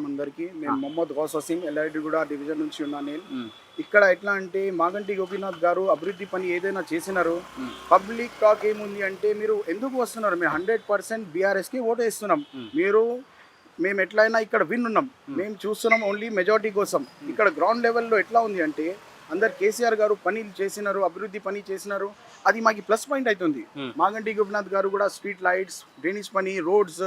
నమస్కారం అందరికీ నేను మొహమ్మద్ గౌస్ ఎల్ఐడిగూడ డివిజన్ నుంచి ఉన్నా నేను. ఇక్కడ ఎట్లా అంటే మాగంటి గోపీనాథ్ గారు అభివృద్ధి పని ఏదైనా చేసినారో. పబ్లిక్ టాక్ ఏముంది అంటే మీరు ఎందుకు వస్తున్నారు? మేము హండ్రెడ్ పర్సెంట్ బీఆర్ఎస్కి ఓటు వేస్తున్నాం. మీరు మేము ఎట్లయినా ఇక్కడ విన్ ఉన్నాం. మేము చూస్తున్నాం ఓన్లీ మెజారిటీ కోసం. ఇక్కడ గ్రౌండ్ లెవెల్లో ఎట్లా ఉంది అంటే అందరు కేసీఆర్ గారు పనులు చేసినారు అభివృద్ధి పని చేసినారు. అది మాకు ప్లస్ పాయింట్ అవుతుంది. మాగంటి గోపినాథ్ గారు కూడా స్ట్రీట్ లైట్స్ డ్రైనేజ్ పని రోడ్స్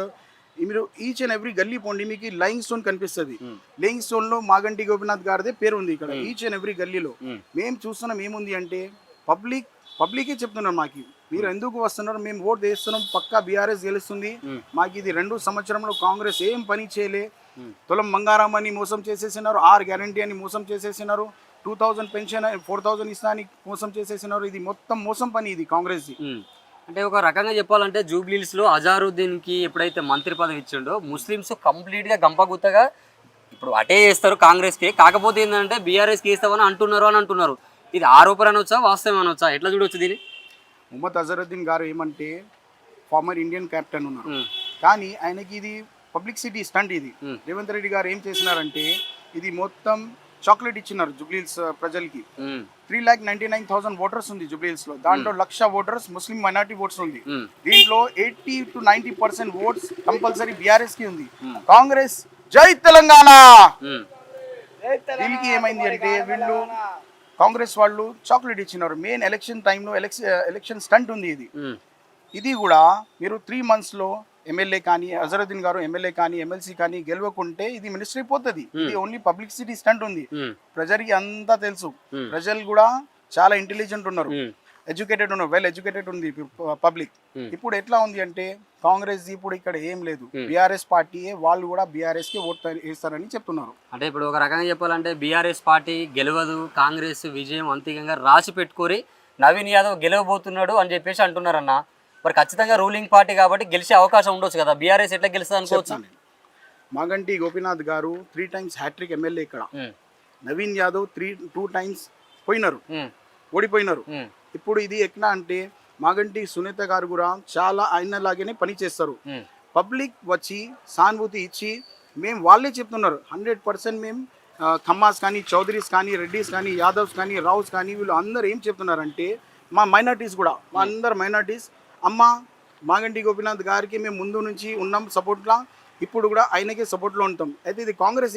మీరు ఈచ్ అండ్ ఎవ్రీ గల్లీ పోండి మీకు లైంగ్ స్టోన్ కనిపిస్తుంది. Hmm. లేయింగ్ స్టోన్లో మాగంటి గోపినాథ్ గారిదే పేరు ఉంది ఇక్కడ ఈచ్ అండ్ ఎవ్రీ గల్లీలో మేము చూస్తున్నాం ఏముంది అంటే పబ్లిక్ పబ్లికే చెప్తున్నారు మాకు. మీరు ఎందుకు వస్తున్నారు? మేము ఓటు వేస్తున్నాం పక్కా బీఆర్ఎస్ గెలుస్తుంది. ఉమ్. మాకు ఇది రెండు సంవత్సరంలో కాంగ్రెస్ ఏం పని చేయలే. ఉమ్. తులం బంగారం అని మోసం చేసేసినారు ఆర్ గ్యారంటీ అని మోసం చేసేసినారు. Two thousand pension four thousand ఇస్తా అని మోసం చేసేసినారు. ఇది మొత్తం మోసం పని ఇది కాంగ్రెస్. అంటే ఒక రకంగా చెప్పాలంటే జూబ్లీస్లో అజారుద్దీన్కి ఎప్పుడైతే మంత్రి పదవి ఇచ్చిండో ముస్లిమ్స్ కంప్లీట్గా గంపగుత్తగా ఇప్పుడు అటే చేస్తారు కాంగ్రెస్కి కాకపోతే ఏంటంటే బీఆర్ఎస్కి వేస్తామని అంటున్నారు అని అంటున్నారు. ఇది ఆరోపణ అనొచ్చా వాస్తవం అనొచ్చా? ఎట్లా చూడొచ్చు దీన్ని? ముహమ్మద్ అజరుద్దీన్ గారు ఏమంటే ఫార్మర్ ఇండియన్ కెప్టెన్ ఉన్నారు. కానీ ఆయనకి ఇది పబ్లిసిటీ స్టంట్ ఇది. రేవంత్ రెడ్డి గారు ఏం చేసినారంటే ఇది మొత్తం చాక్లెట్ ఇచ్చినారు జుబ్లీల్స్ ప్రజలకి. Three lakh ninety nine thousand voters ఉంది జుబ్లీల్స్లో దాంట్లో లక్ష ఓటర్స్ ముస్లిం మైనార్టీ ఓట్స్ ఉంది. దీంట్లో eighty two ninety percent votes compulsory బీఆర్ఎస్కి ఉంది. కాంగ్రెస్ జై తెలంగాణ! దీనికి ఏమైంది అంటే వీళ్ళు కాంగ్రెస్ వాళ్ళు చాక్లెట్ ఇచ్చినారు. మెయిన్ ఎలక్షన్ టైంలో ఎలక్షన్ ఎలక్షన్ స్టంట్ ఉంది ఇది. ఇది కూడా మీరు త్రీ మంత్స్లో ఎమ్మెల్యే కానీ అజరుద్దీన్ గారు ఎమ్మెల్యే కానీ ఎమ్మెల్సీ కానీ గెలవకుంటే ఇది మినిస్ట్రీ పోతుంది. ఇది ఓన్లీ పబ్లిసిటీ స్టంట్ ఉంది. ఉమ్, ప్రజలకి అంతా తెలుసు. Hmm. ప్రజలు కూడా చాలా ఇంటెలిజెంట్ ఉన్నారు. ఎడ్యుకేటెడ్ ఉన్నారు. వెల్ ఎడ్యుకేటెడ్ ఉంది పబ్లిక్ Hmm. ఇప్పుడు ఎట్లా ఉంది అంటే కాంగ్రెస్ ఇప్పుడు ఇక్కడ ఏం లేదు. Hmm. బీఆర్ఎస్ పార్టీయే వాళ్ళు కూడా బీఆర్ఎస్కి ఓట్ వేస్తారని చెప్తున్నారు. అంటే ఇప్పుడు ఒక రకంగా చెప్పాలంటే బీఆర్ఎస్ పార్టీ గెలవదు కాంగ్రెస్ విజయం అంతికంగా రాసి పెట్టుకొని నవీన్ యాదవ్ గెలవబోతున్నాడు అని చెప్పేసి అంటున్నారన్న. మరి ఖచ్చితంగా రూలింగ్ పార్టీ కాబట్టి గెలిచే అవకాశం ఉండొచ్చు కదా? బీఆర్ఎస్ ఎట్లా గెలుస్తుంది అనుకోవచ్చు. మాగంటి గోపీనాథ్ గారు త్రీ టైమ్స్ హ్యాట్రిక్ ఎమ్మెల్యే ఇక్కడ. Naveen Yadav three two times పోయినారు. ఓడిపోయినారు. ఇప్పుడు ఇది ఎట్లా అంటే మాగంటి సునీత గారు కూడా చాలా ఆయన లాగానే పని చేస్తారు. పబ్లిక్ వచ్చి సానుభూతి ఇచ్చి మేము వాళ్ళే చెప్తున్నారు. హండ్రెడ్ పర్సెంట్ మేము ఖమ్మాస్ కానీ చౌదరీస్ కానీ రెడ్డిస్ కానీ యాదవ్స్ కానీ రావుస్ కానీ వీళ్ళు అందరూ ఏం చెప్తున్నారంటే మా మైనార్టీస్ కూడా మా అందరు మైనార్టీస్ అమ్మ మాగంటి గోపీనాథ్ గారికి మేము ముందు నుంచి ఉన్నాం సపోర్ట్లా ఇప్పుడు కూడా ఆయనకే సపోర్ట్లో ఉంటాం. అయితే ఇది కాంగ్రెస్